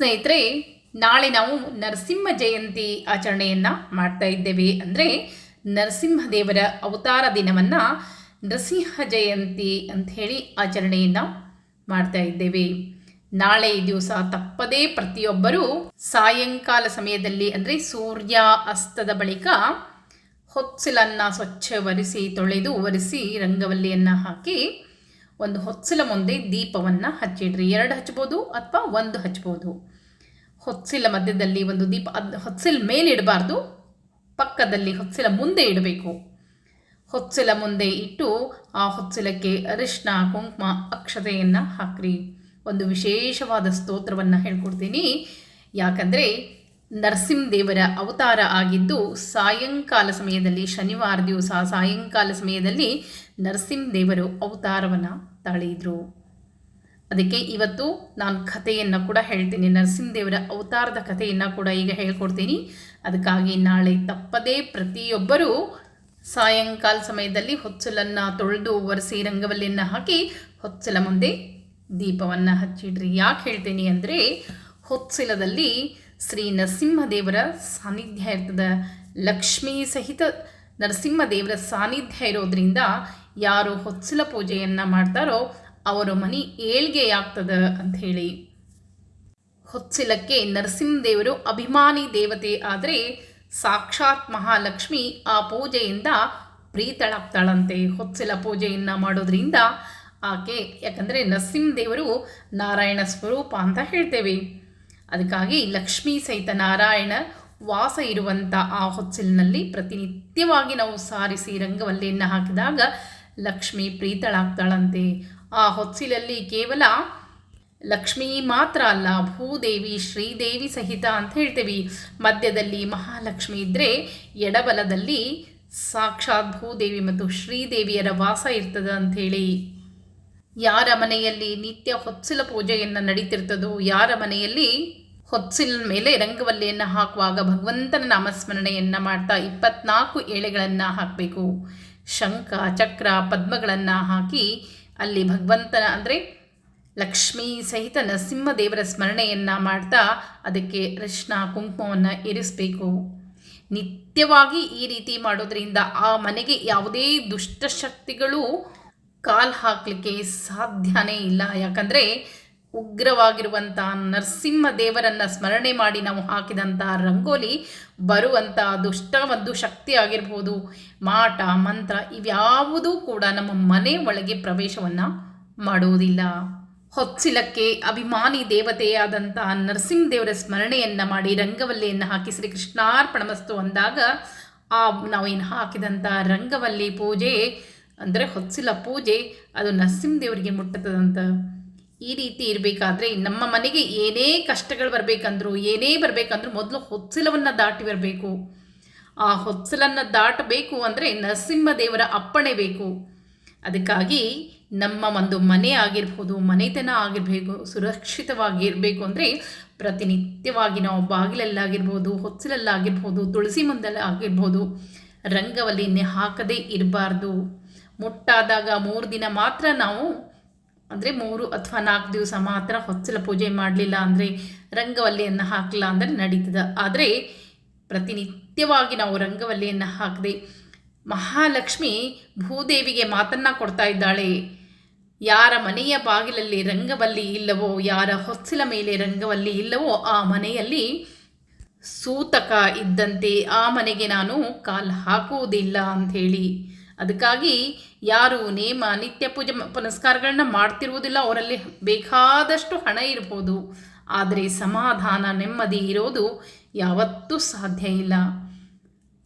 ಸ್ನೇಹಿತರೆ, ನಾಳೆ ನಾವು ನರಸಿಂಹ ಜಯಂತಿ ಆಚರಣೆಯನ್ನು ಮಾಡ್ತಾ ಇದ್ದೇವೆ. ಅಂದರೆ ನರಸಿಂಹದೇವರ ಅವತಾರ ದಿನವನ್ನು ನರಸಿಂಹ ಜಯಂತಿ ಅಂತ ಹೇಳಿ ಆಚರಣೆಯನ್ನು ಮಾಡ್ತಾ ಇದ್ದೇವೆ. ನಾಳೆ ದಿವಸ ತಪ್ಪದೇ ಪ್ರತಿಯೊಬ್ಬರೂ ಸಾಯಂಕಾಲ ಸಮಯದಲ್ಲಿ, ಅಂದರೆ ಸೂರ್ಯ ಅಸ್ತದ ಬಳಿಕ ಹೊತ್ಸಲನ್ನು ಸ್ವಚ್ಛ ಒರೆಸಿ ತೊಳೆದು ಒರೆಸಿ ರಂಗವಲ್ಲಿಯನ್ನು ಹಾಕಿ ಒಂದು ಹೊತ್ಸಲ ಮುಂದೆ ದೀಪವನ್ನು ಹಚ್ಚಿಡ್ರಿ. ಎರಡು ಹಚ್ಬೋದು ಅಥವಾ ಒಂದು ಹಚ್ಬೋದು? ಹೊಚ್ಚಿಲ ಮಧ್ಯದಲ್ಲಿ ಒಂದು ದೀಪ ಅದು ಮೇಲೆ ಇಡಬಾರ್ದು. ಪಕ್ಕದಲ್ಲಿ ಹೊತ್ಸಿಲ ಮುಂದೆ ಇಡಬೇಕು. ಹೊತ್ಸಿಲ ಮುಂದೆ ಇಟ್ಟು ಆ ಹೊತ್ಸಿಲಕ್ಕೆ ಅರಿಶಿನ ಕುಂಕುಮ, ಅಕ್ಷತೆಯನ್ನು ಹಾಕ್ರಿ. ಒಂದು ವಿಶೇಷವಾದ ಸ್ತೋತ್ರವನ್ನು ಹೇಳ್ಕೊಡ್ತೀನಿ. ಯಾಕಂದರೆ ನರಸಿಂಹದೇವರ ಅವತಾರ ಆಗಿದ್ದು ಸಾಯಂಕಾಲ ಸಮಯದಲ್ಲಿ ಶನಿವಾರ ದಿವಸ ಸಾಯಂಕಾಲ ಸಮಯದಲ್ಲಿ ನರಸಿಂಹದೇವರು ಅವತಾರವನ್ನು ತಾಳಿದ್ರು. ಅದಕ್ಕೆ ಇವತ್ತು ನಾನು ಕಥೆಯನ್ನು ಕೂಡ ಹೇಳ್ತೀನಿ. ನರಸಿಂಹದೇವರ ಅವತಾರದ ಕಥೆಯನ್ನು ಕೂಡ ಈಗ ಹೇಳ್ಕೊಡ್ತೀನಿ. ಅದಕ್ಕಾಗಿ ನಾಳೆ ತಪ್ಪದೇ ಪ್ರತಿಯೊಬ್ಬರೂ ಸಾಯಂಕಾಲ ಸಮಯದಲ್ಲಿ ಹೊಚ್ಚಲನ್ನು ತೊಳೆದು ಒರೆಸಿ ರಂಗವಲ್ಲಿಯನ್ನು ಹಾಕಿ ಹೊಚ್ಚಲ ಮುಂದೆ ದೀಪವನ್ನು ಹಚ್ಚಿಡ್ರಿ. ಯಾಕೆ ಹೇಳ್ತೀನಿ ಅಂದರೆ ಹೊಚ್ಚಲದಲ್ಲಿ ಶ್ರೀ ನರಸಿಂಹದೇವರ ಸಾನ್ನಿಧ್ಯ ಇರ್ತದೆ. ಲಕ್ಷ್ಮೀ ಸಹಿತ ನರಸಿಂಹದೇವರ ಸಾನ್ನಿಧ್ಯ ಇರೋದ್ರಿಂದ ಯಾರು ಹೊಚ್ಚಲ ಪೂಜೆಯನ್ನು ಮಾಡ್ತಾರೋ ಅವರ ಮನೆ ಹೇಳಿ. ಹೊಚ್ಚಿಲಕ್ಕೆ ನರಸಿಂಹದೇವರು ಅಭಿಮಾನಿ ದೇವತೆ ಆದರೆ ಸಾಕ್ಷಾತ್ ಮಹಾಲಕ್ಷ್ಮಿ ಆ ಪೂಜೆಯಿಂದ ಪ್ರೀತಳಾಗ್ತಾಳಂತೆ. ಹೊಚ್ಚಿಲ ಪೂಜೆಯನ್ನು ಮಾಡೋದ್ರಿಂದ ಆಕೆ, ಯಾಕಂದರೆ ನರಸಿಂಹದೇವರು ನಾರಾಯಣ ಸ್ವರೂಪ ಅಂತ ಹೇಳ್ತೇವೆ. ಅದಕ್ಕಾಗಿ ಲಕ್ಷ್ಮೀ ಸಹಿತ ನಾರಾಯಣ ವಾಸ ಇರುವಂಥ ಆ ಹೊಚ್ಚಲಿನಲ್ಲಿ ಪ್ರತಿನಿತ್ಯವಾಗಿ ನಾವು ಸಾರಿಸಿ ರಂಗವಲ್ಲಿಯನ್ನು ಹಾಕಿದಾಗ ಲಕ್ಷ್ಮಿ ಪ್ರೀತಳಾಗ್ತಾಳಂತೆ. ಆ ಹೊತ್ತಿಲಲ್ಲಿ ಕೇವಲ ಲಕ್ಷ್ಮೀ ಮಾತ್ರ ಅಲ್ಲ, ಭೂದೇವಿ, ಶ್ರೀದೇವಿ ಸಹಿತ ಅಂತ ಹೇಳ್ತೇವೆ. ಮಧ್ಯದಲ್ಲಿ ಮಹಾಲಕ್ಷ್ಮಿ ಇದ್ದರೆ ಎಡಬಲದಲ್ಲಿ ಸಾಕ್ಷಾತ್ ಭೂದೇವಿ ಮತ್ತು ಶ್ರೀದೇವಿಯರ ವಾಸ ಇರ್ತದೆ ಅಂಥೇಳಿ ಯಾರ ಮನೆಯಲ್ಲಿ ನಿತ್ಯ ಹೊತ್ಸಿಲ ಪೂಜೆಯನ್ನು ನಡೀತಿರ್ತದೋ, ಯಾರ ಮನೆಯಲ್ಲಿ ಹೊತ್ಸಿಲ ಮೇಲೆ ರಂಗವಲ್ಲಿಯನ್ನು ಹಾಕುವಾಗ ಭಗವಂತನ ನಾಮಸ್ಮರಣೆಯನ್ನು ಮಾಡ್ತಾ ಇಪ್ಪತ್ನಾಲ್ಕು ಎಳೆಗಳನ್ನು ಹಾಕಬೇಕು. ಶಂಖ, ಚಕ್ರ, ಪದ್ಮಗಳನ್ನು ಹಾಕಿ ಅಲ್ಲಿ ಭಗವಂತನ ಅಂದರೆ ಲಕ್ಷ್ಮೀ ಸಹಿತ ನರಸಿಂಹದೇವರ ಸ್ಮರಣೆಯನ್ನು ಮಾಡ್ತಾ ಅದಕ್ಕೆ ಅರಿಶಿನ ಕುಂಕುಮವನ್ನು ಇರಿಸಬೇಕು. ನಿತ್ಯವಾಗಿ ಈ ರೀತಿ ಮಾಡೋದ್ರಿಂದ ಆ ಮನೆಗೆ ಯಾವುದೇ ದುಷ್ಟಶಕ್ತಿಗಳು ಕಾಲು ಹಾಕಲಿಕ್ಕೆ ಸಾಧ್ಯನೇ ಇಲ್ಲ. ಯಾಕಂದರೆ ಉಗ್ರವಾಗಿರುವಂಥ ನರಸಿಂಹ ದೇವರನ್ನು ಸ್ಮರಣೆ ಮಾಡಿ ನಾವು ಹಾಕಿದಂಥ ರಂಗೋಲಿ ಬರುವಂಥ ದುಷ್ಟ ಒಂದು ಶಕ್ತಿ ಆಗಿರ್ಬೋದು. ಮಾಟ, ಮಂತ್ರ ಇವ್ಯಾವುದೂ ಕೂಡ ನಮ್ಮ ಮನೆ ಒಳಗೆ ಪ್ರವೇಶವನ್ನು ಮಾಡುವುದಿಲ್ಲ ಹೊತ್ಸಿಲಕ್ಕೆ ಅಭಿಮಾನಿ ದೇವತೆಯಾದಂಥ ನರಸಿಂಹದೇವರ ಸ್ಮರಣೆಯನ್ನು ಮಾಡಿ ರಂಗವಲ್ಲಿಯನ್ನು ಹಾಕಿ ಶ್ರೀ ಕೃಷ್ಣಾರ್ಪಣಮಸ್ತು ಅಂದಾಗ ಆ ನಾವೇನು ಹಾಕಿದಂಥ ರಂಗವಲ್ಲಿ ಪೂಜೆ, ಅಂದರೆ ಹೊತ್ಸಿಲ ಪೂಜೆ, ಅದು ನರಸಿಂಹದೇವರಿಗೆ ಮುಟ್ಟತದಂತ ಈ ರೀತಿ ಇರಬೇಕಾದ್ರೆ ನಮ್ಮ ಮನೆಗೆ ಏನೇ ಕಷ್ಟಗಳು ಬರಬೇಕಂದ್ರು, ಏನೇ ಬರಬೇಕಂದ್ರೂ ಮೊದಲು ಹೊತ್ಸಿಲವನ್ನು ದಾಟಿ ಬರಬೇಕು. ಆ ಹೊಚ್ಚಲನ್ನು ದಾಟಬೇಕು ಅಂದರೆ ನರಸಿಂಹದೇವರ ಅಪ್ಪಣೆ ಬೇಕು. ಅದಕ್ಕಾಗಿ ನಮ್ಮ ಒಂದು ಮನೆ ಆಗಿರ್ಬೋದು, ಮನೆತನ ಆಗಿರಬೇಕು, ಸುರಕ್ಷಿತವಾಗಿರಬೇಕು ಅಂದರೆ ಪ್ರತಿನಿತ್ಯವಾಗಿ ನಾವು ಬಾಗಿಲಲ್ಲಾಗಿರ್ಬೋದು ಹೊತ್ಸಲಲ್ಲಾಗಿರ್ಬೋದು ತುಳಸಿ ಮುಂದೆಲ್ಲ ಆಗಿರ್ಬೋದು, ರಂಗವಲ್ಲಿನೇ ಹಾಕದೇ ಇರಬಾರ್ದು. ಮುಟ್ಟಾದಾಗ ಮೂರು ದಿನ ಮಾತ್ರ ನಾವು ಅಂದರೆ ಮೂರು ಅಥವಾ ನಾಲ್ಕು ದಿವಸ ಮಾತ್ರ ಹೊಚ್ಚಲ ಪೂಜೆ ಮಾಡಲಿಲ್ಲ ಅಂದರೆ ರಂಗವಲ್ಲಿಯನ್ನು ಹಾಕಲಿಲ್ಲ ಅಂದರೆ ನಡೀತದೆ. ಆದರೆ ಪ್ರತಿನಿತ್ಯವಾಗಿ ನಾವು ರಂಗವಲ್ಲಿಯನ್ನು ಹಾಕದೆ ಮಹಾಲಕ್ಷ್ಮಿ ಭೂದೇವಿಗೆ ಮಾತನ್ನು ಕೊಡ್ತಾ ಇದ್ದಾಳೆ. ಯಾರ ಮನೆಯ ಬಾಗಿಲಲ್ಲಿ ರಂಗವಲ್ಲಿ ಇಲ್ಲವೋ, ಯಾರ ಹೊಚ್ಚಲ ಮೇಲೆ ರಂಗವಲ್ಲಿ ಇಲ್ಲವೋ ಆ ಮನೆಯಲ್ಲಿ ಸೂತಕ ಇದ್ದಂತೆ ಆ ಮನೆಗೆ ನಾನು ಕಾಲು ಹಾಕುವುದಿಲ್ಲ ಅಂಥೇಳಿ. ಅದಕ್ಕಾಗಿ ಯಾರು ನೇಮ, ನಿತ್ಯ ಪೂಜೆ ಪುನಸ್ಕಾರಗಳನ್ನ ಮಾಡ್ತಿರುವುದಿಲ್ಲ, ಅವರಲ್ಲಿ ಬೇಕಾದಷ್ಟು ಹಣ ಇರ್ಬೋದು. ಆದರೆ ಸಮಾಧಾನ ನೆಮ್ಮದಿ ಇರೋದು ಯಾವತ್ತೂ ಸಾಧ್ಯ ಇಲ್ಲ.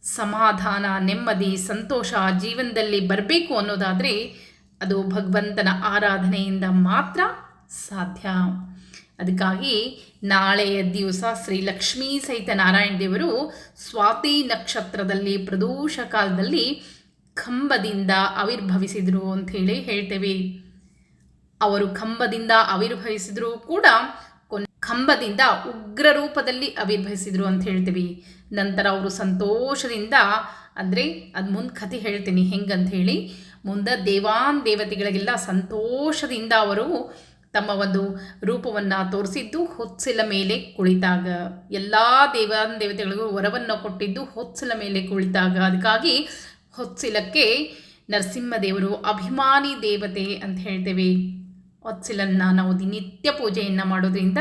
ಸಮಾಧಾನ, ನೆಮ್ಮದಿ, ಸಂತೋಷ ಜೀವನದಲ್ಲಿ ಬರಬೇಕು ಅನ್ನೋದಾದರೆ ಅದು ಭಗವಂತನ ಆರಾಧನೆಯಿಂದ ಮಾತ್ರ ಸಾಧ್ಯ. ಅದಕ್ಕಾಗಿ ನಾಳೆಯ ದಿವಸ ಶ್ರೀ ಲಕ್ಷ್ಮೀ ಸಹಿತ ನಾರಾಯಣ ದೇವರು ಸ್ವಾತಿ ನಕ್ಷತ್ರದಲ್ಲಿ ಪ್ರದೋಷ ಕಾಲದಲ್ಲಿ ಕಂಬದಿಂದ ಆವಿರ್ಭವಿಸಿದರು ಹೇಳಿ ಹೇಳ್ತೇವೆ. ಅವರು ಕಂಬದಿಂದ ಆವಿರ್ಭವಿಸಿದ್ರು ಕೂಡ ಕಂಬದಿಂದ ಉಗ್ರ ರೂಪದಲ್ಲಿ ಆವಿರ್ಭವಿಸಿದ್ರು ಅಂತ ಹೇಳ್ತೀವಿ. ನಂತರ ಅವರು ಸಂತೋಷದಿಂದ, ಅಂದರೆ ಅದು ಮುಂದೆ ಕಥೆ ಹೇಳ್ತೀನಿ, ಹೆಂಗಂತ ಹೇಳಿ. ಮುಂದೆ ದೇವಾನ್ ದೇವತೆಗಳಿಗೆಲ್ಲ ಸಂತೋಷದಿಂದ ಅವರು ತಮ್ಮ ಒಂದು ರೂಪವನ್ನು ತೋರಿಸಿದ್ದು, ಹೊತ್ಸಿಲ ಮೇಲೆ ಕುಳಿತಾಗ. ಎಲ್ಲ ದೇವಾನ್ ದೇವತೆಗಳಿಗೂ ವರವನ್ನು ಕೊಟ್ಟಿದ್ದು, ಹೊತ್ಸಿಲ ಮೇಲೆ ಕುಳಿತಾಗ. ಅದಕ್ಕಾಗಿ ಹೊತ್ಸಿಲಕ್ಕೆ ನರಸಿಂಹದೇವರು ಅಭಿಮಾನಿ ದೇವತೆ ಅಂತ ಹೇಳ್ತೇವೆ. ಹೊತ್ಸಿಲನ್ನು ನಾವು ದಿನಿತ್ಯ ಪೂಜೆಯನ್ನು ಮಾಡೋದ್ರಿಂದ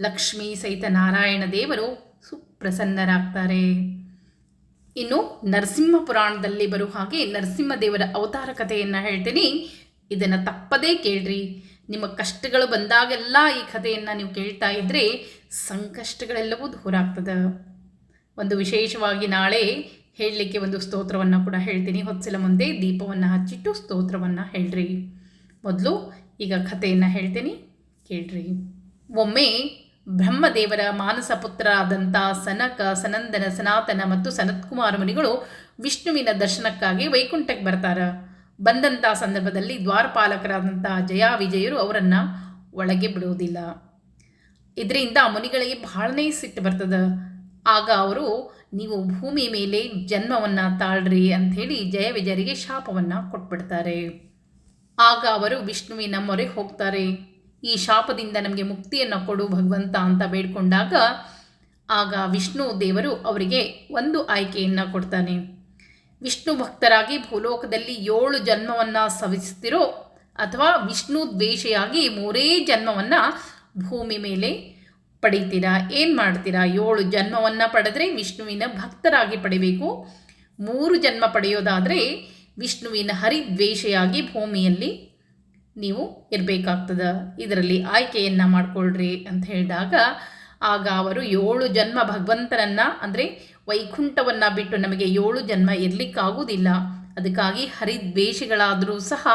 ಲಕ್ಷ್ಮೀ ಸಹಿತ ನಾರಾಯಣ ದೇವರು ಸುಪ್ರಸನ್ನರಾಗ್ತಾರೆ. ಇನ್ನು ನರಸಿಂಹ ಪುರಾಣದಲ್ಲಿ ಬರುವ ಹಾಗೆ ನರಸಿಂಹ ದೇವರ ಅವತಾರ ಕಥೆಯನ್ನು ಹೇಳ್ತೀನಿ. ಇದನ್ನು ತಪ್ಪದೇ ಕೇಳ್ರಿ. ನಿಮ್ಮ ಕಷ್ಟಗಳು ಬಂದಾಗೆಲ್ಲ ಈ ಕಥೆಯನ್ನು ನೀವು ಕೇಳ್ತಾ ಇದ್ದರೆ ಸಂಕಷ್ಟಗಳೆಲ್ಲವೂ ದೂರ ಆಗ್ತದೆ. ಒಂದು ವಿಶೇಷವಾಗಿ ನಾಳೆ ಹೇಳಲಿಕ್ಕೆ ಒಂದು ಸ್ತೋತ್ರವನ್ನು ಕೂಡ ಹೇಳ್ತೀನಿ. ಹೊತ್ತಿಲ ಮುಂದೆ ದೀಪವನ್ನು ಹಚ್ಚಿಟ್ಟು ಸ್ತೋತ್ರವನ್ನು ಹೇಳ್ರಿ. ಮೊದಲು ಈಗ ಕಥೆಯನ್ನು ಹೇಳ್ತೀನಿ. ಕೇಳ್ರಿ. ಒಮ್ಮೆ ಬ್ರಹ್ಮದೇವರ ಮಾನಸ ಪುತ್ರರಾದಂಥ ಸನಕ, ಸನಂದನ, ಸನಾತನ ಮತ್ತು ಸನತ್ಕುಮಾರ ಮುನಿಗಳು ವಿಷ್ಣುವಿನ ದರ್ಶನಕ್ಕಾಗಿ ವೈಕುಂಠಕ್ಕೆ ಬರ್ತಾರೆ. ಬಂದಂಥ ಸಂದರ್ಭದಲ್ಲಿ ದ್ವಾರಪಾಲಕರಾದಂಥ ಜಯಾ ವಿಜಯರು ಅವರನ್ನು ಒಳಗೆ ಬಿಡುವುದಿಲ್ಲ. ಇದರಿಂದ ಮುನಿಗಳಿಗೆ ಬಹಳನೇ ಸಿಟ್ಟು ಬರ್ತದೆ. ಆಗ ಅವರು, ನೀವು ಭೂಮಿ ಮೇಲೆ ಜನ್ಮವನ್ನು ತಾಳ್ರಿ ಅಂಥೇಳಿ ಜಯ ವಿಜಯರಿಗೆ ಶಾಪವನ್ನು ಕೊಟ್ಬಿಡ್ತಾರೆ. ಆಗ ಅವರು ವಿಷ್ಣುವಿನ ಮೊರೆ ಹೋಗ್ತಾರೆ. ಈ ಶಾಪದಿಂದ ನಮಗೆ ಮುಕ್ತಿಯನ್ನು ಕೊಡು ಭಗವಂತ ಅಂತ ಬೇಡ್ಕೊಂಡಾಗ, ಆಗ ವಿಷ್ಣು ದೇವರು ಅವರಿಗೆ ಒಂದು ಆಯ್ಕೆಯನ್ನು ಕೊಡ್ತಾನೆ. ವಿಷ್ಣು ಭಕ್ತರಾಗಿ ಭೂಲೋಕದಲ್ಲಿ ಏಳು ಜನ್ಮವನ್ನು ಸವಿಸ್ತಿರೋ ಅಥವಾ ವಿಷ್ಣು ದ್ವೇಷಿಯಾಗಿ ಮೂರೇ ಜನ್ಮವನ್ನು ಭೂಮಿ ಮೇಲೆ ಪಡೀತೀರಾ? ಏನು ಮಾಡ್ತೀರಾ? ಏಳು ಜನ್ಮವನ್ನು ಪಡೆದ್ರೆ ವಿಷ್ಣುವಿನ ಭಕ್ತರಾಗಿ ಪಡಿಬೇಕು. ಮೂರು ಜನ್ಮ ಪಡೆಯೋದಾದರೆ ವಿಷ್ಣುವಿನ ಹರಿದ್ವೇಷೆಯಾಗಿ ಭೂಮಿಯಲ್ಲಿ ನೀವು ಇರಬೇಕಾಗ್ತದ. ಇದರಲ್ಲಿ ಆಯ್ಕೆಯನ್ನು ಮಾಡಿಕೊಳ್ಳ್ರಿ ಅಂತ ಹೇಳಿದಾಗ, ಆಗ ಅವರು ಏಳು ಜನ್ಮ ಭಗವಂತನನ್ನು, ಅಂದರೆ ವೈಕುಂಠವನ್ನು ಬಿಟ್ಟು ನಮಗೆ ಏಳು ಜನ್ಮ ಇರಲಿಕ್ಕಾಗುವುದಿಲ್ಲ. ಅದಕ್ಕಾಗಿ ಹರಿದ್ವೇಷಗಳಾದರೂ ಸಹ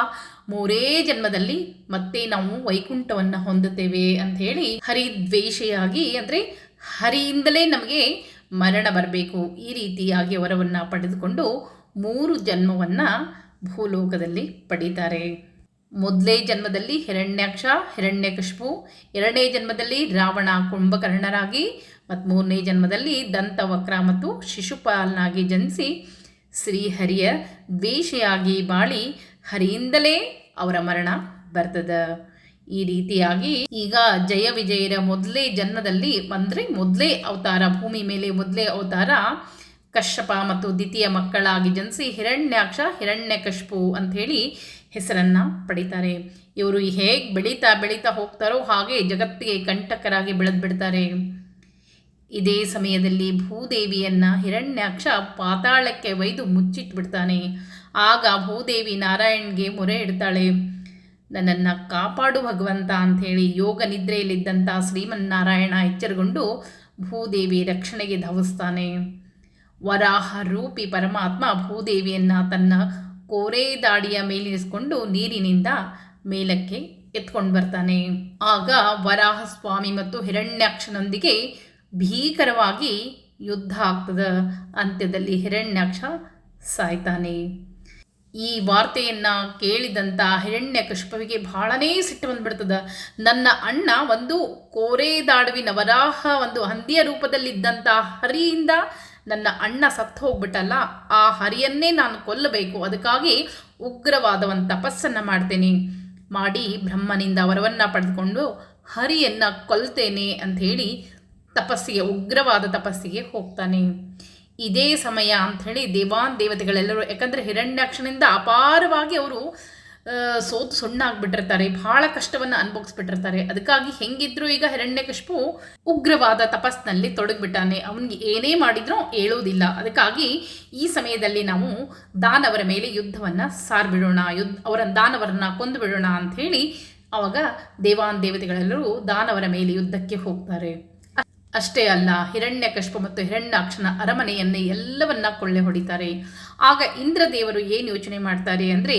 ಮೂರೇ ಜನ್ಮದಲ್ಲಿ ಮತ್ತೆ ನಾವು ವೈಕುಂಠವನ್ನು ಹೊಂದುತ್ತೇವೆ ಅಂತ ಹೇಳಿ ಹರಿದ್ವೇಷೆಯಾಗಿ, ಅಂದರೆ ಹರಿಯಿಂದಲೇ ನಮಗೆ ಮರಣ ಬರಬೇಕು. ಈ ರೀತಿಯಾಗಿ ವರವನ್ನು ಪಡೆದುಕೊಂಡು ಮೂರು ಜನ್ಮವನ್ನು ಭೂಲೋಕದಲ್ಲಿ ಪಡೀತಾರೆ. ಮೊದಲೇ ಜನ್ಮದಲ್ಲಿ ಹಿರಣ್ಯಾಕ್ಷ ಹಿರಣ್ಯಕಶ್ಪು ಎರಡನೇ ಜನ್ಮದಲ್ಲಿ ರಾವಣ ಕುಂಭಕರ್ಣರಾಗಿ, ಮತ್ತು ಮೂರನೇ ಜನ್ಮದಲ್ಲಿ ದಂತವಕ್ರ ಮತ್ತು ಶಿಶುಪಾಲನಾಗಿ ಜನಿಸಿ ಶ್ರೀಹರಿಯ ದ್ವೇಷಿಯಾಗಿ ಬಾಳಿ ಹರಿಯಿಂದಲೇ ಅವರ ಮರಣ ಬರ್ತದೆ. ಈ ರೀತಿಯಾಗಿ ಈಗ ಜಯ ವಿಜಯರ ಮೊದಲೇ ಜನ್ಮದಲ್ಲಿ, ಅಂದರೆ ಮೊದಲೇ ಅವತಾರ, ಭೂಮಿ ಮೇಲೆ ಮೊದಲೇ ಅವತಾರ ಕಶ್ಯಪ ಮತ್ತು ದ್ವಿತೀಯ ಮಕ್ಕಳಾಗಿ ಜನಿಸಿ ಹಿರಣ್ಯಾಕ್ಷ, ಹಿರಣ್ಯಕಶ್ಪು ಅಂಥೇಳಿ ಹೆಸರನ್ನು ಪಡಿತಾರೆ. ಇವರು ಹೇಗೆ ಬೆಳೀತಾ ಬೆಳೀತಾ ಹೋಗ್ತಾರೋ ಹಾಗೆ ಜಗತ್ತಿಗೆ ಕಂಟಕರಾಗಿ ಬೆಳೆದು ಬಿಡ್ತಾರೆ ಇದೇ ಸಮಯದಲ್ಲಿ ಭೂದೇವಿಯನ್ನು ಹಿರಣ್ಯಾಕ್ಷ ಪಾತಾಳಕ್ಕೆ ಒಯ್ದು ಮುಚ್ಚಿಟ್ಬಿಡ್ತಾನೆ. ಆಗ ಭೂದೇವಿ ನಾರಾಯಣ್ಗೆ ಮೊರೆ ಇಡ್ತಾಳೆ. ನನ್ನನ್ನು ಕಾಪಾಡು ಭಗವಂತ ಅಂಥೇಳಿ ಯೋಗ ನಿದ್ರೆಯಲ್ಲಿದ್ದಂಥ ಶ್ರೀಮನ್ನಾರಾಯಣ ಎಚ್ಚರಗೊಂಡು ಭೂದೇವಿ ರಕ್ಷಣೆಗೆ ಧಾವಿಸ್ತಾನೆ. ವರಾಹ ರೂಪಿ ಪರಮಾತ್ಮ ಭೂದೇವಿಯನ್ನು ತನ್ನ ಕೋರೆ ದಾಡಿಯ ಮೇಲಿರಿಸಿಕೊಂಡು ನೀರಿನಿಂದ ಮೇಲಕ್ಕೆ ಎತ್ಕೊಂಡು ಬರ್ತಾನೆ. ಆಗ ವರಾಹ ಸ್ವಾಮಿ ಮತ್ತು ಹಿರಣ್ಯಾಕ್ಷನೊಂದಿಗೆ ಭೀಕರವಾಗಿ ಯುದ್ಧ ಆಗ್ತದೆ. ಅಂತ್ಯದಲ್ಲಿ ಹಿರಣ್ಯಾಕ್ಷ ಸಾಯ್ತಾನೆ. ಈ ವಾರ್ತೆಯನ್ನು ಕೇಳಿದಂಥ ಹಿರಣ್ಯಕಶ್ಯಪವಿಗೆ ಬಹಳನೇ ಸಿಟ್ಟು ಬಂದ್ಬಿಡ್ತದೆ. ನನ್ನ ಅಣ್ಣ ಒಂದು ಕೋರೆ ದಾಡುವಿನ ವರಾಹ, ಒಂದು ಹಂದಿಯ ರೂಪದಲ್ಲಿದ್ದಂಥ ಹರಿಯಿಂದ ನನ್ನ ಅಣ್ಣ ಸತ್ತು ಹೋಗ್ಬಿಟ್ಟಲ್ಲ, ಆ ಹರಿಯನ್ನೇ ನಾನು ಕೊಲ್ಲಬೇಕು. ಅದಕ್ಕಾಗಿ ಉಗ್ರವಾದ ಒಂದು ತಪಸ್ಸನ್ನು ಮಾಡ್ತೇನೆ. ಮಾಡಿ ಬ್ರಹ್ಮನಿಂದ ವರವನ್ನು ಪಡೆದುಕೊಂಡು ಹರಿಯನ್ನು ಕೊಲ್ತೇನೆ ಅಂಥೇಳಿ ತಪಸ್ಸಿಗೆ, ಉಗ್ರವಾದ ತಪಸ್ಸಿಗೆ ಹೋಗ್ತಾನೆ. ಇದೇ ಸಮಯ ಅಂಥೇಳಿ ದೇವಾನ್ ದೇವತೆಗಳೆಲ್ಲರೂ, ಯಾಕಂದರೆ ಹಿರಣ್ಯಾಕ್ಷನಿಂದ ಅಪಾರವಾಗಿ ಅವರು ಸೋತು ಸುಣ್ಣಾಗ್ಬಿಟ್ಟಿರ್ತಾರೆ ಬಹಳ ಕಷ್ಟವನ್ನು ಅನುಭವಿಸ್ಬಿಟ್ಟಿರ್ತಾರೆ. ಅದಕ್ಕಾಗಿ ಹೆಂಗಿದ್ರು ಈಗ ಹಿರಣ್ಯಕಶ್ಪು ಉಗ್ರವಾದ ತಪಸ್ನಲ್ಲಿ ತೊಡಗಿಬಿಟ್ಟಾನೆ. ಅವನಿಗೆ ಏನೇ ಮಾಡಿದ್ರೂ ಹೇಳೋದಿಲ್ಲ. ಅದಕ್ಕಾಗಿ ಈ ಸಮಯದಲ್ಲಿ ನಾವು ದಾನವರ ಮೇಲೆ ಯುದ್ಧವನ್ನು ಸಾರ್ಬಿಡೋಣ, ಯುದ್ಧ ಅವರ ದಾನವರನ್ನ ಕೊಂದು ಬಿಡೋಣ ಅಂತ ಹೇಳಿ ಅವಾಗ ದೇವಾನ್ ದೇವತೆಗಳೆಲ್ಲರೂ ದಾನವರ ಮೇಲೆ ಯುದ್ಧಕ್ಕೆ ಹೋಗ್ತಾರೆ. ಅಷ್ಟೇ ಅಲ್ಲ ಹಿರಣ್ಯಕಶ್ಪ ಮತ್ತು ಹಿರಣ್ಯಾಕ್ಷನ ಅರಮನೆಯನ್ನೇ ಎಲ್ಲವನ್ನ ಕೊಳ್ಳೆ ಹೊಡಿತಾರೆ. ಆಗ ಇಂದ್ರದೇವರು ಏನು ಯೋಚನೆ ಮಾಡ್ತಾರೆ ಅಂದರೆ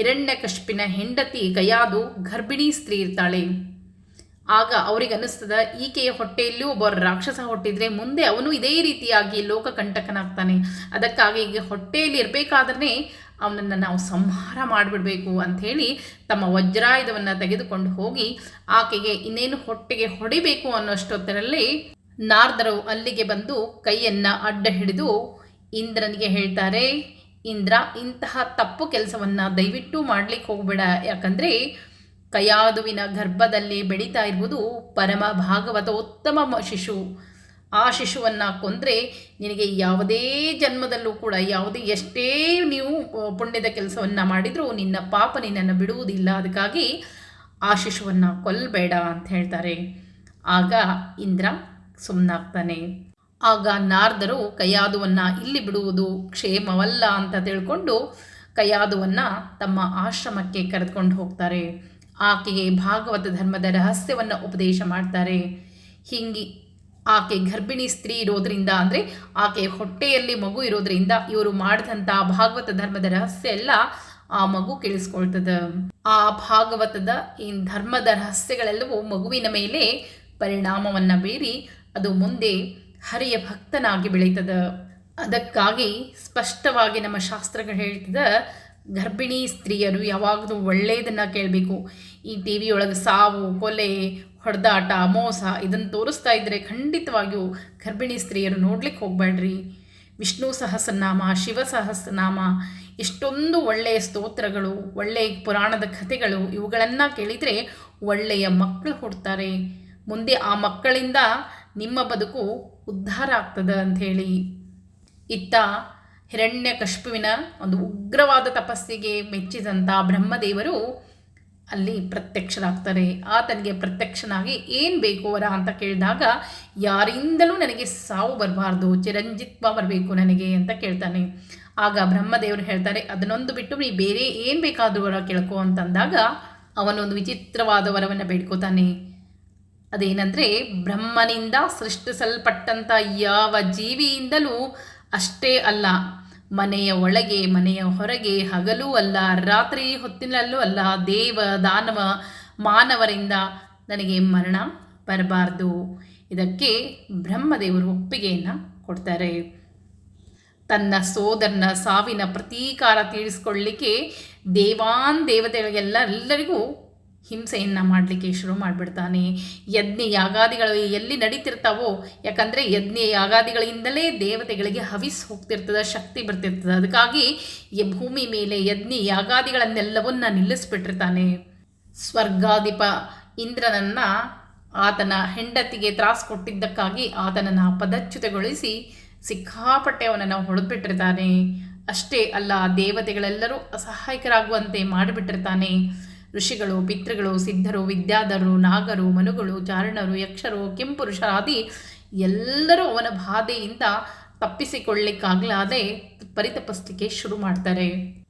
ಹಿರಣ್ಯಕಶ್ಪಿನ ಹೆಂಡತಿ ಗಯಾದು ಗರ್ಭಿಣಿ ಸ್ತ್ರೀ ಇರ್ತಾಳೆ. ಆಗ ಅವರಿಗೆ ಅನ್ನಿಸ್ತದ ಈಕೆಯ ಹೊಟ್ಟೆಯಲ್ಲೂ ಒಬ್ಬ ರಾಕ್ಷಸ ಹೊಟ್ಟಿದ್ರೆ ಮುಂದೆ ಅವನು ಇದೇ ರೀತಿಯಾಗಿ ಲೋಕಕಂಟಕನಾಗ್ತಾನೆ. ಅದಕ್ಕಾಗಿ ಈಗ ಹೊಟ್ಟೆಯಲ್ಲಿ ಇರಬೇಕಾದ್ರೆ ಅವನನ್ನು ನಾವು ಸಂಹಾರ ಮಾಡಿಬಿಡಬೇಕು ಅಂಥೇಳಿ ತಮ್ಮ ವಜ್ರಾಯುಧವನ್ನು ತೆಗೆದುಕೊಂಡು ಹೋಗಿ, ಆಕೆಗೆ ಇನ್ನೇನು ಹೊಟ್ಟೆಗೆ ಹೊಡಿಬೇಕು ಅನ್ನೋಷ್ಟೊತ್ತರಲ್ಲಿ ನಾರ್ದರು ಅಲ್ಲಿಗೆ ಬಂದು ಕೈಯನ್ನು ಅಡ್ಡ ಹಿಡಿದು ಇಂದ್ರನಿಗೆ ಹೇಳ್ತಾರೆ ಇಂದ್ರ, ಇಂತಹ ತಪ್ಪು ಕೆಲಸವನ್ನು ದಯವಿಟ್ಟು ಮಾಡಲಿಕ್ಕೆ ಹೋಗಬೇಡ. ಯಾಕಂದರೆ ಕಯಾದುವಿನ ಗರ್ಭದಲ್ಲಿ ಬೆಳೀತಾ ಇರುವುದು ಪರಮ ಭಾಗವತ ಉತ್ತಮ ಶಿಶು. ಆ ಶಿಶುವನ್ನು ಕೊಂದರೆ ನಿನಗೆ ಯಾವುದೇ ಜನ್ಮದಲ್ಲೂ ಕೂಡ, ಯಾವುದೇ ಎಷ್ಟೇ ನೀವು ಪುಣ್ಯದ ಕೆಲಸವನ್ನು ಮಾಡಿದರೂ ನಿನ್ನ ಪಾಪ ನಿನ್ನನ್ನು ಬಿಡುವುದಿಲ್ಲ. ಅದಕ್ಕಾಗಿ ಆ ಶಿಶುವನ್ನು ಕೊಲ್ಲಬೇಡ ಅಂತ ಹೇಳ್ತಾರೆ. ಆಗ ಇಂದ್ರ ಸುಮ್ಮನಾಗ್ತಾನೆ ಆಗ ನಾರದರು ಕೈಯಾದುವನ್ನು ಇಲ್ಲಿ ಬಿಡುವುದು ಕ್ಷೇಮವಲ್ಲ ಅಂತ ತಿಳ್ಕೊಂಡು ಕೈಯಾದುವನ್ನು ತಮ್ಮ ಆಶ್ರಮಕ್ಕೆ ಕರೆದುಕೊಂಡು ಹೋಗ್ತಾರೆ. ಆಕೆಗೆ ಭಾಗವತ ಧರ್ಮದ ರಹಸ್ಯವನ್ನು ಉಪದೇಶ ಮಾಡ್ತಾರೆ. ಹಿಂಗಿ ಆಕೆ ಗರ್ಭಿಣಿ ಸ್ತ್ರೀ ಇರೋದ್ರಿಂದ ಅಂದರೆ ಆಕೆ ಹೊಟ್ಟೆಯಲ್ಲಿ ಮಗು ಇರೋದ್ರಿಂದ ಇವರು ಮಾಡಿದಂಥ ಭಾಗವತ ಧರ್ಮದ ರಹಸ್ಯ ಎಲ್ಲ ಆ ಮಗು ಕೇಳಿಸ್ಕೊಳ್ತದ. ಆ ಭಾಗವತದ ಈ ಧರ್ಮದ ರಹಸ್ಯಗಳೆಲ್ಲವೂ ಮಗುವಿನ ಮೇಲೆ ಪರಿಣಾಮವನ್ನು ಬೀರಿ ಅದು ಮುಂದೆ ಹರಿಯ ಭಕ್ತನಾಗಿ ಬೆಳೀತದ. ಅದಕ್ಕಾಗಿ ಸ್ಪಷ್ಟವಾಗಿ ನಮ್ಮ ಶಾಸ್ತ್ರಗಳು ಹೇಳ್ತದ, ಗರ್ಭಿಣಿ ಸ್ತ್ರೀಯರು ಯಾವಾಗಲೂ ಒಳ್ಳೆಯದನ್ನು ಕೇಳಬೇಕು. ಈ ಟಿ ಒಳಗೆ ಸಾವು, ಕೊಲೆ, ಹೊಡೆದಾಟ, ಮೋಸ ಇದನ್ನು ತೋರಿಸ್ತಾ ಇದ್ದರೆ ಖಂಡಿತವಾಗಿಯೂ ಗರ್ಭಿಣಿ ಸ್ತ್ರೀಯರು ನೋಡ್ಲಿಕ್ಕೆ ಹೋಗಬೇಡ್ರಿ ವಿಷ್ಣು ಸಹಸ್ರನಾಮ, ಶಿವ ಸಹಸ್ರನಾಮ, ಎಷ್ಟೊಂದು ಒಳ್ಳೆಯ ಸ್ತೋತ್ರಗಳು, ಒಳ್ಳೆಯ ಪುರಾಣದ ಕಥೆಗಳು ಇವುಗಳನ್ನು ಕೇಳಿದರೆ ಒಳ್ಳೆಯ ಮಕ್ಕಳು ಹುಡ್ತಾರೆ. ಮುಂದೆ ಆ ಮಕ್ಕಳಿಂದ ನಿಮ್ಮ ಬದುಕು ಉದ್ಧಾರ ಆಗ್ತದೆ ಅಂಥೇಳಿ ಇತ್ತ ಹಿರಣ್ಯಕಶಿಪುವಿನ ಒಂದು ಉಗ್ರವಾದ ತಪಸ್ಸಿಗೆ ಮೆಚ್ಚಿದಂಥ ಬ್ರಹ್ಮದೇವರು ಅಲ್ಲಿ ಪ್ರತ್ಯಕ್ಷರಾಗ್ತಾರೆ ಆತನಿಗೆ ಪ್ರತ್ಯಕ್ಷನಾಗಿ ಏನು ಬೇಕು ವರ ಅಂತ ಕೇಳಿದಾಗ, ಯಾರಿಂದಲೂ ನನಗೆ ಸಾವು ಬರಬಾರ್ದು ಚಿರಂಜಿತ್ವ ಬರಬೇಕು ನನಗೆ ಅಂತ ಕೇಳ್ತಾನೆ. ಆಗ ಬ್ರಹ್ಮದೇವರು ಹೇಳ್ತಾರೆ, ಅದನ್ನೊಂದು ಬಿಟ್ಟು ನೀ ಬೇರೆ ಏನು ಬೇಕಾದರೂ ವರ ಕೇಳ್ಕೊ ಅಂತಂದಾಗ ಅವನೊಂದು ವಿಚಿತ್ರವಾದ ವರವನ್ನು ಬೇಡ್ಕೋತಾನೆ. ಅದೇನೆಂದರೆ ಬ್ರಹ್ಮನಿಂದ ಸೃಷ್ಟಿಸಲ್ಪಟ್ಟಂಥ ಯಾವ ಜೀವಿಯಿಂದಲೂ ಅಷ್ಟೇ ಅಲ್ಲ, ಮನೆಯ ಒಳಗೆ, ಮನೆಯ ಹೊರಗೆ ಹಗಲೂ ಅಲ್ಲ, ರಾತ್ರಿ ಹೊತ್ತಿನಲ್ಲೂ ಅಲ್ಲ, ದೇವ ದಾನವ ಮಾನವರಿಂದ ನನಗೆ ಮರಣ ಬರಬಾರ್ದು. ಇದಕ್ಕೆ ಬ್ರಹ್ಮದೇವರು ಒಪ್ಪಿಗೆಯನ್ನು ಕೊಡ್ತಾರೆ. ತನ್ನ ಸೋದರನ ಸಾವಿನ ಪ್ರತೀಕಾರ ತೀರಿಸ್ಕೊಳ್ಳಿಕ್ಕೆ ದೇವಾನ್ ದೇವತೆಗಳಿಗೆಲ್ಲ ಎಲ್ಲರಿಗೂ ಹಿಂಸೆಯನ್ನು ಮಾಡಲಿಕ್ಕೆ ಶುರು ಮಾಡಿಬಿಡ್ತಾನೆ. ಯಜ್ಞ ಯಾಗಾದಿಗಳು ಎಲ್ಲಿ ನಡೀತಿರ್ತಾವೋ, ಯಾಕಂದರೆ ಯಜ್ಞ ಯಾಗಾದಿಗಳಿಂದಲೇ ದೇವತೆಗಳಿಗೆ ಹವಿಸ್ ಹೋಗ್ತಿರ್ತದೆ, ಶಕ್ತಿ ಬರ್ತಿರ್ತದೆ. ಅದಕ್ಕಾಗಿ ಭೂಮಿ ಮೇಲೆ ಯಜ್ಞ ಯಾಗಾದಿಗಳನ್ನೆಲ್ಲವನ್ನ ನಿಲ್ಲಿಸ್ಬಿಟ್ಟಿರ್ತಾನೆ. ಸ್ವರ್ಗಾಧಿಪ ಇಂದ್ರನನ್ನು ಆತನ ಹೆಂಡತಿಗೆ ತ್ರಾಸು ಕೊಟ್ಟಿದ್ದಕ್ಕಾಗಿ ಆತನನ್ನು ಪದಚ್ಯುತಗೊಳಿಸಿ ಸಿಕ್ಕಾಪಟ್ಟೆ ಅವನನ್ನು ಹೊಡೆದ್ಬಿಟ್ಟಿರ್ತಾನೆ. ಅಷ್ಟೇ ಅಲ್ಲ, ದೇವತೆಗಳೆಲ್ಲರೂ ಅಸಹಾಯಕರಾಗುವಂತೆ ಮಾಡಿಬಿಟ್ಟಿರ್ತಾನೆ. ಋಷಿಗಳು, ಪಿತೃಗಳು, ಸಿದ್ಧರು, ವಿದ್ಯಾಧರರು, ನಾಗರು, ಮನುಗಳು, ಚಾರಣರು, ಯಕ್ಷರು ಕೆಂಪುರುಷರಾದಿ ಎಲ್ಲರೂ ಅವನ ಬಾಧೆಯಿಂದ ತಪ್ಪಿಸಿಕೊಳ್ಳಿಕ್ಕಾಗಲಾದೆ ಪರಿತಪಿಸ್ಲಿಕ್ಕೆ ಶುರು ಮಾಡ್ತಾರೆ.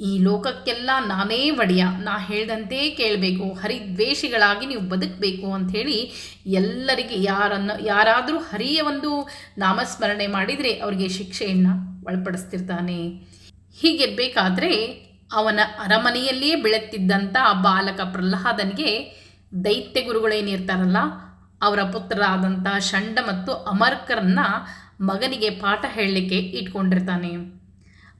ಈ ಲೋಕಕ್ಕೆಲ್ಲ ನಾನೇ ಒಡೆಯ. ನಾ ಹೇಳ್ದಂತೆ ಕೇಳಬೇಕು. ಹರಿದ್ವೇಷಿಗಳಾಗಿ ನೀವು ಬದುಕಬೇಕು ಅಂಥೇಳಿ ಎಲ್ಲರಿಗೆ ಯಾರನ್ನು, ಯಾರಾದರೂ ಹರಿಯ ಒಂದು ನಾಮಸ್ಮರಣೆ ಮಾಡಿದರೆ ಅವರಿಗೆ ಶಿಕ್ಷೆಯನ್ನು ಒಳಪಡಿಸ್ತಿರ್ತಾನೆ. ಹೀಗಿರಬೇಕಾದ್ರೆ ಅವನ ಅರಮನೆಯಲ್ಲಿಯೇ ಬೆಳೆತ್ತಿದ್ದಂಥ ಬಾಲಕ ಪ್ರಹ್ಲಾದನಿಗೆ ದೈತ್ಯ ಗುರುಗಳೇನಿರ್ತಾರಲ್ಲ ಅವರ ಪುತ್ರರಾದಂಥ ಷಂಡ ಮತ್ತು ಅಮರ್ಕರನ್ನ ಮಗನಿಗೆ ಪಾಠ ಹೇಳಲಿಕ್ಕೆ ಇಟ್ಕೊಂಡಿರ್ತಾನೆ.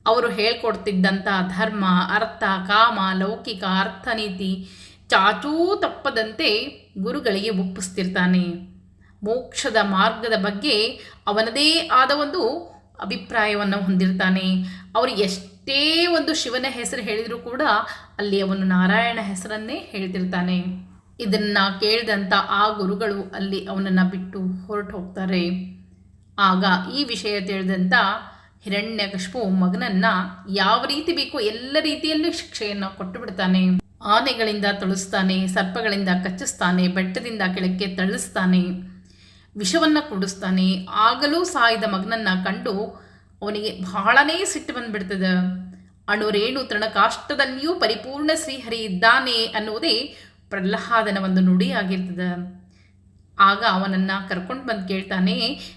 ಅವರು ಹೇಳ್ಕೊಡ್ತಿದ್ದಂಥ ಧರ್ಮ, ಅರ್ಥ, ಕಾಮ, ಲೌಕಿಕ ಅರ್ಥನೀತಿ ಚಾಚೂ ತಪ್ಪದಂತೆ ಗುರುಗಳಿಗೆ ಒಪ್ಪಿಸ್ತಿರ್ತಾನೆ. ಮೋಕ್ಷದ ಮಾರ್ಗದ ಬಗ್ಗೆ ಅವನದೇ ಆದ ಒಂದು ಅಭಿಪ್ರಾಯವನ್ನು ಹೊಂದಿರ್ತಾನೆ. ಅವರು ಎಷ್ಟೇ ಒಂದು ಶಿವನ ಹೆಸರು ಹೇಳಿದರೂ ಕೂಡ ಅಲ್ಲಿ ಅವನು ನಾರಾಯಣ ಹೆಸರನ್ನೇ ಹೇಳ್ತಿರ್ತಾನೆ. ಇದನ್ನು ಕೇಳಿದಂಥ ಆ ಗುರುಗಳು ಅಲ್ಲಿ ಅವನನ್ನು ಬಿಟ್ಟು ಹೊರಟು ಹೋಗ್ತಾರೆ. ಆಗ ಈ ವಿಷಯ ತಿಳಿದಂಥ ಹಿರಣ್ಯಕಶ್ಪು ಮಗನನ್ನ ಯಾವ ರೀತಿ ಬೇಕೋ ಎಲ್ಲ ರೀತಿಯಲ್ಲೂ ಶಿಕ್ಷೆಯನ್ನು ಕೊಟ್ಟು ಬಿಡ್ತಾನೆ. ಆನೆಗಳಿಂದ ತಳಿಸ್ತಾನೆ, ಸರ್ಪಗಳಿಂದ ಕಚ್ಚಿಸ್ತಾನೆ, ಬೆಟ್ಟದಿಂದ ಕೆಳಕ್ಕೆ ತಳ್ಳಿಸ್ತಾನೆ. ವಿಷವನ್ನು ಕುಡಿಸ್ತಾನೆ. ಆಗಲೂ ಸಾಯಿದ ಮಗನನ್ನು ಕಂಡು ಅವನಿಗೆ ಬಹಳನೇ ಸಿಟ್ಟು ಬಂದ್ಬಿಡ್ತದೆ. ಅಣುರೇಣು ತೃಣಕಾಷ್ಟದಲ್ಲಿಯೂ ಪರಿಪೂರ್ಣ ಶ್ರೀಹರಿ ಇದ್ದಾನೆ ಅನ್ನುವುದೇ ಪ್ರಹ್ಲಾದನ ಒಂದು ನುಡಿಯಾಗಿರ್ತದೆ ಆಗ ಅವನನ್ನು ಕರ್ಕೊಂಡು ಬಂದು ಕೇಳ್ತಾನೆ,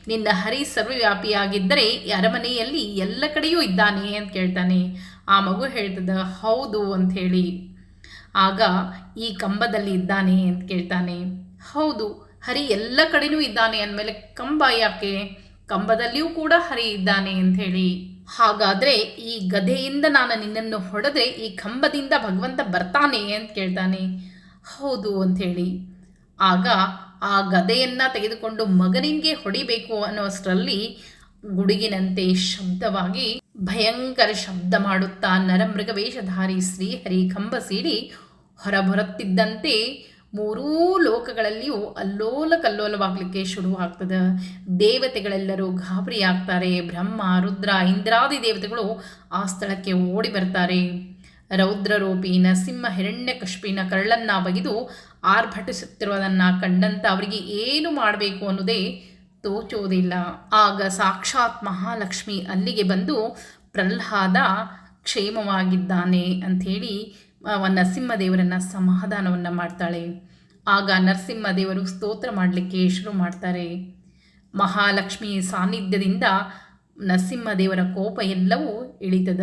ನಿನ್ನ ಹರಿ ಸರ್ವವ್ಯಾಪಿಯಾಗಿದ್ದರೆ ಅರಮನೆಯಲ್ಲಿ ಎಲ್ಲ ಕಡೆಯೂ ಇದ್ದಾನೆ ಅಂತ ಕೇಳ್ತಾನೆ. ಆ ಮಗು ಹೇಳ್ತದ, ಹೌದು ಅಂತ ಹೇಳಿ. ಆಗ ಈ ಕಂಬದಲ್ಲಿ ಇದ್ದಾನೆ ಅಂತ ಕೇಳ್ತಾನೆ. ಹೌದು ಹರಿ ಎಲ್ಲ ಕಡೆನೂ ಇದ್ದಾನೆ ಅಂದಮೇಲೆ ಕಂಬ ಯಾಕೆ? ಕಂಬದಲ್ಲಿಯೂ ಕೂಡ ಹರಿ ಇದ್ದಾನೆ ಅಂತ ಹೇಳಿ. ಹಾಗಾದರೆ ಈ ಗದೆಯಿಂದ ನಾನು ನಿನ್ನನ್ನು ಹೊಡೆದ್ರೆ ಈ ಕಂಬದಿಂದ ಭಗವಂತ ಬರ್ತಾನೆ ಅಂತ ಕೇಳ್ತಾನೆ. ಹೌದು ಅಂತ ಹೇಳಿ. ಆಗ ಆ ಗದೆಯನ್ನು ತೆಗೆದುಕೊಂಡು ಮಗನಿಗೆ ಹೊಡಿಬೇಕು ಅನ್ನೋಷ್ಟರಲ್ಲಿ ಗುಡುಗಿನಂತೆ ಶಬ್ದವಾಗಿ ಭಯಂಕರ ಶಬ್ದ ಮಾಡುತ್ತಾ ನರಮೃಗವೇಷಧಾರಿ ಶ್ರೀಹರಿ ಕಂಬ ಸೀಳಿ ಹೊರಬರುತ್ತಿದ್ದಂತೆ ಮೂರೂ ಲೋಕಗಳಲ್ಲಿಯೂ ಅಲ್ಲೋಲ ಕಲ್ಲೋಲವಾಗಲಿಕ್ಕೆ ಶುರುವಾಗ್ತದೆ. ದೇವತೆಗಳೆಲ್ಲರೂ ಗಾಬರಿ ಆಗ್ತಾರೆ ಬ್ರಹ್ಮ, ರುದ್ರ, ಇಂದ್ರಾದಿ ದೇವತೆಗಳು ಆ ಸ್ಥಳಕ್ಕೆ ಓಡಿ ಬರ್ತಾರೆ. ರೌದ್ರರೂಪಿ, ನರಸಿಂಹ ಹಿರಣ್ಯಕಶ್ಪಿನ ಕರಳನ್ನು ಬಗೆದು ಆರ್ಭಟಿಸುತ್ತಿರುವುದನ್ನು ಕಂಡಂತ ಅವರಿಗೆ ಏನು ಮಾಡಬೇಕು ಅನ್ನೋದೇ ತೋಚೋದಿಲ್ಲ. ಆಗ ಸಾಕ್ಷಾತ್ ಮಹಾಲಕ್ಷ್ಮಿ ಅಲ್ಲಿಗೆ ಬಂದು ಪ್ರಹ್ಲಾದ ಕ್ಷೇಮವಾಗಿದ್ದಾನೆ ಅಂಥೇಳಿ ನರಸಿಂಹದೇವರನ್ನು ಸಮಾಧಾನವನ್ನು ಮಾಡ್ತಾಳೆ. ಆಗ ನರಸಿಂಹದೇವರು ಸ್ತೋತ್ರ ಮಾಡಲಿಕ್ಕೆ ಶುರು ಮಾಡ್ತಾರೆ. ಮಹಾಲಕ್ಷ್ಮಿ ಸಾನ್ನಿಧ್ಯದಿಂದ ನರಸಿಂಹದೇವರ ಕೋಪ ಎಲ್ಲವೂ ಇಳಿತದ.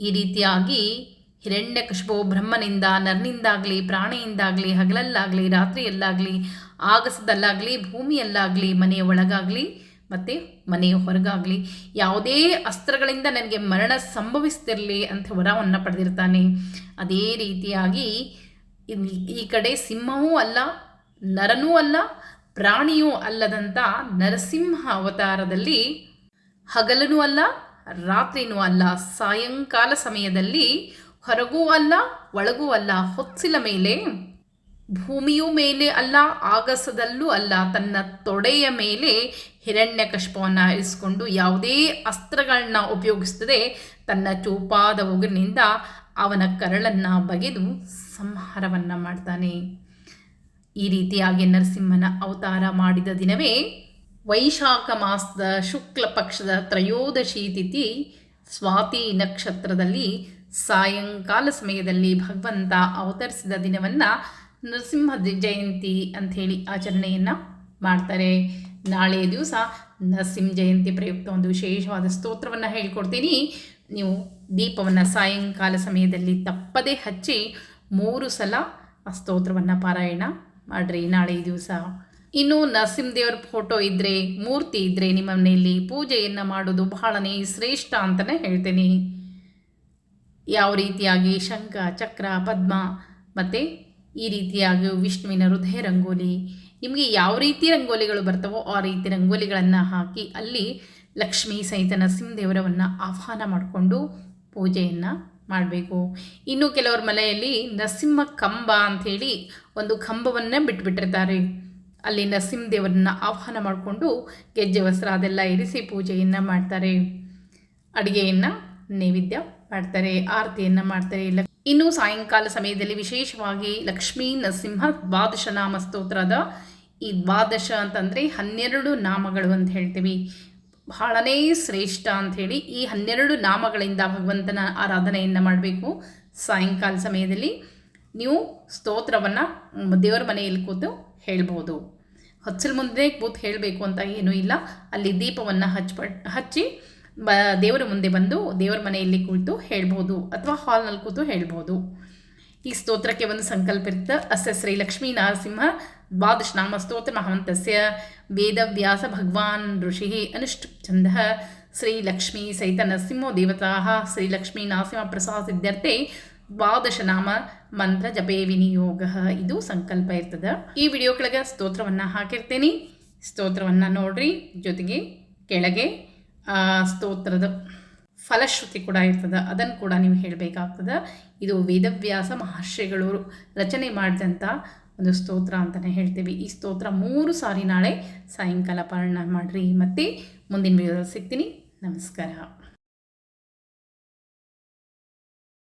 ಈ ರೀತಿಯಾಗಿ ಹಿರಣ್ಯಕಶಿಪು ಬ್ರಹ್ಮನಿಂದ, ನರ್ನಿಂದಾಗಲಿ, ಪ್ರಾಣಿಯಿಂದಾಗಲಿ, ಹಗಲಲ್ಲಾಗಲಿ, ರಾತ್ರಿಯಲ್ಲಾಗಲಿ, ಆಗಸದಲ್ಲಾಗಲಿ, ಭೂಮಿಯಲ್ಲಾಗಲಿ, ಮನೆಯ ಒಳಗಾಗಲಿ ಮತ್ತು ಮನೆಯ ಹೊರಗಾಗಲಿ, ಯಾವುದೇ ಅಸ್ತ್ರಗಳಿಂದ ನನಗೆ ಮರಣ ಸಂಭವಿಸ್ತಿರಲಿ ಅಂತ ವರವನ್ನು ಪಡೆದಿರ್ತಾನೆ. ಅದೇ ರೀತಿಯಾಗಿ ಈ ಕಡೆ ಸಿಂಹವೂ ಅಲ್ಲ, ನರನೂ ಅಲ್ಲ, ಪ್ರಾಣಿಯೂ ಅಲ್ಲದಂಥ ನರಸಿಂಹ ಅವತಾರದಲ್ಲಿ ಹಗಲನೂ ಅಲ್ಲ, ರಾತ್ರಿನೂ ಅಲ್ಲ, ಸಾಯಂಕಾಲ ಸಮಯದಲ್ಲಿ ಹೊರಗೂ ಅಲ್ಲ, ಒಳಗೂ ಅಲ್ಲ, ಹೊತ್ತಿಲ ಮೇಲೆ ಭೂಮಿಯೂ ಮೇಲೆ ಅಲ್ಲ, ಆಗಸದಲ್ಲೂ ಅಲ್ಲ. ತನ್ನ ತೊಡೆಯ ಮೇಲೆ ಹಿರಣ್ಯಕಶ್ಪವನ್ನು ಇರಿಸಿಕೊಂಡು ಯಾವುದೇ ಅಸ್ತ್ರಗಳನ್ನ ಉಪಯೋಗಿಸ್ತದೆ ತನ್ನ ಚೂಪಾದ ಉಗುರಿನಿಂದ ಅವನ ಕರಳನ್ನು ಬಗೆದು ಸಂಹಾರವನ್ನು ಮಾಡ್ತಾನೆ. ಈ ರೀತಿಯಾಗಿ ನರಸಿಂಹನ ಅವತಾರ ಮಾಡಿದ ದಿನವೇ ವೈಶಾಖ ಮಾಸದ ಶುಕ್ಲ ಪಕ್ಷದ ತ್ರಯೋದಶಿ ತಿಥಿ ಸ್ವಾತಿ ನಕ್ಷತ್ರದಲ್ಲಿ ಸಾಯಂಕಾಲ ಸಮಯದಲ್ಲಿ ಭಗವಂತ ಅವತರಿಸಿದ ದಿನವನ್ನು ನರಸಿಂಹ ಜಯಂತಿ ಅಂಥೇಳಿ ಆಚರಣೆಯನ್ನು ಮಾಡ್ತಾರೆ. ನಾಳೆ ದಿವಸ ನರಸಿಂಹ ಜಯಂತಿ ಪ್ರಯುಕ್ತ ಒಂದು ವಿಶೇಷವಾದ ಸ್ತೋತ್ರವನ್ನು ಹೇಳ್ಕೊಡ್ತೀನಿ. ನೀವು ದೀಪವನ್ನು ಸಾಯಂಕಾಲ ಸಮಯದಲ್ಲಿ ತಪ್ಪದೇ ಹಚ್ಚಿ ಮೂರು ಸಲ ಆ ಸ್ತೋತ್ರವನ್ನು ಪಾರಾಯಣ ಮಾಡಿರಿ. ನಾಳೆ ದಿವಸ. ಇನ್ನು ನರಸಿಂಹದೇವರ ಫೋಟೋ ಇದ್ದರೆ ಮೂರ್ತಿ ಇದ್ದರೆ ನಿಮ್ಮ ಮನೆಯಲ್ಲಿ ಪೂಜೆಯನ್ನು ಮಾಡೋದು ಬಹಳನೇ ಶ್ರೇಷ್ಠ ಅಂತಲೇ ಹೇಳ್ತೀನಿ. ಯಾವ ರೀತಿಯಾಗಿ ಶಂಖ, ಚಕ್ರ, ಪದ್ಮ ಮತ್ತು ಈ ರೀತಿಯಾಗಿ ವಿಷ್ಣುವಿನ ಹೃದಯ ರಂಗೋಲಿ, ನಿಮಗೆ ಯಾವ ರೀತಿ ರಂಗೋಲಿಗಳು ಬರ್ತವೋ ಆ ರೀತಿ ರಂಗೋಲಿಗಳನ್ನು ಹಾಕಿ ಅಲ್ಲಿ ಲಕ್ಷ್ಮೀ ಸಹಿತ ನರಸಿಂಹದೇವರವನ್ನು ಆಹ್ವಾನ ಮಾಡಿಕೊಂಡು ಪೂಜೆಯನ್ನು ಮಾಡಬೇಕು. ಇನ್ನು ಕೆಲವರ ಮನೆಯಲ್ಲಿ ನರಸಿಂಹ ಕಂಬ ಅಂಥೇಳಿ ಒಂದು ಕಂಬವನ್ನು ಬಿಟ್ಬಿಟ್ಟಿರ್ತಾರೆ. ಅಲ್ಲಿ ನರಸಿಂಹದೇವರನ್ನ ಆಹ್ವಾನ ಮಾಡಿಕೊಂಡು ಗೆಜ್ಜೆ, ವಸ್ತ್ರ ಅದೆಲ್ಲ ಇರಿಸಿ ಪೂಜೆಯನ್ನು ಮಾಡ್ತಾರೆ. ಅಡುಗೆಯನ್ನು ನೈವೇದ್ಯ ಮಾಡ್ತಾರೆ, ಆರತಿಯನ್ನು ಮಾಡ್ತಾರೆ ಇನ್ನು ಸಾಯಂಕಾಲ ಸಮಯದಲ್ಲಿ ವಿಶೇಷವಾಗಿ ಲಕ್ಷ್ಮೀ ನರಸಿಂಹ ದ್ವಾದಶ ನಾಮ ಸ್ತೋತ್ರದ ಈ ದ್ವಾದಶ ಅಂತಂದರೆ ಹನ್ನೆರಡು ನಾಮಗಳು ಅಂತ ಹೇಳ್ತೀವಿ. ಬಹಳನೇ ಶ್ರೇಷ್ಠ ಅಂಥೇಳಿ ಈ ಹನ್ನೆರಡು ನಾಮಗಳಿಂದ ಭಗವಂತನ ಆರಾಧನೆಯನ್ನು ಮಾಡಬೇಕು ಸಾಯಂಕಾಲ ಸಮಯದಲ್ಲಿ. ನೀವು ಸ್ತೋತ್ರವನ್ನು ದೇವರ ಮನೆಯಲ್ಲಿ ಕೂತು ಹೇಳ್ಬೋದು. ಹಚ್ಚಲು ಮುಂದೆ ಕೂತು ಹೇಳಬೇಕು ಅಂತ ಏನೂ ಇಲ್ಲ. ಅಲ್ಲಿ ದೀಪವನ್ನು ಹಚ್ಚಿ ಬ, ದೇವರ ಮುಂದೆ ಬಂದು ದೇವರ ಮನೆಯಲ್ಲಿ ಕುಳಿತು ಹೇಳ್ಬೋದು ಅಥವಾ ಹಾಲ್ನಲ್ಲಿ ಕೂತು ಹೇಳ್ಬೋದು. ಈ ಸ್ತೋತ್ರಕ್ಕೆ ಒಂದು ಸಂಕಲ್ಪ ಇರುತ್ತೆ. ಅಸ ಶ್ರೀ ಲಕ್ಷ್ಮೀ ನರಸಿಂಹ ದ್ವಾದಶ ನಾಮ ಸ್ತೋತ್ರ ಮಹಾಂತಸ್ಯ ವೇದವ್ಯಾಸ ಭಗವಾನ್ ಋಷಿ ಅನುಷ್ಠ ಶ್ರೀ ಲಕ್ಷ್ಮೀ ಸಹಿತ ನರಸಿಂಹೋ ದೇವತಾ, ಶ್ರೀ ಲಕ್ಷ್ಮೀ ನರಸಿಂಹ ಪ್ರಸಾದ ದ್ವಾದಶ ನಾಮ ಮಂತ್ರ ಜಪೇ ವಿನಿಯೋಗ. ಇದು ಸಂಕಲ್ಪ ಇರ್ತದೆ. ಈ ವಿಡಿಯೋ ಕೆಳಗೆ ಸ್ತೋತ್ರವನ್ನು ಹಾಕಿರ್ತೀನಿ. ಸ್ತೋತ್ರವನ್ನು ನೋಡ್ರಿ. ಜೊತೆಗೆ ಕೆಳಗೆ ಸ್ತೋತ್ರದ ಫಲಶ್ರುತಿ ಕೂಡ ಇರ್ತದೆ. ಅದನ್ನು ಕೂಡ ನೀವು ಹೇಳಬೇಕಾಗ್ತದೆ. ಇದು ವೇದವ್ಯಾಸ ಮಹರ್ಷಿಗಳು ರಚನೆ ಮಾಡಿದಂಥ ಒಂದು ಸ್ತೋತ್ರ ಅಂತಲೇ ಹೇಳ್ತೀವಿ. ಈ ಸ್ತೋತ್ರ ಮೂರು ಸಾರಿ ನಾಳೆ ಸಾಯಂಕಾಲ ಪಾರಾಯಣ ಮಾಡಿರಿ. ಮತ್ತು ಮುಂದಿನ ವಿಡಿಯೋದಲ್ಲಿ ಸಿಗ್ತೀನಿ. ನಮಸ್ಕಾರ.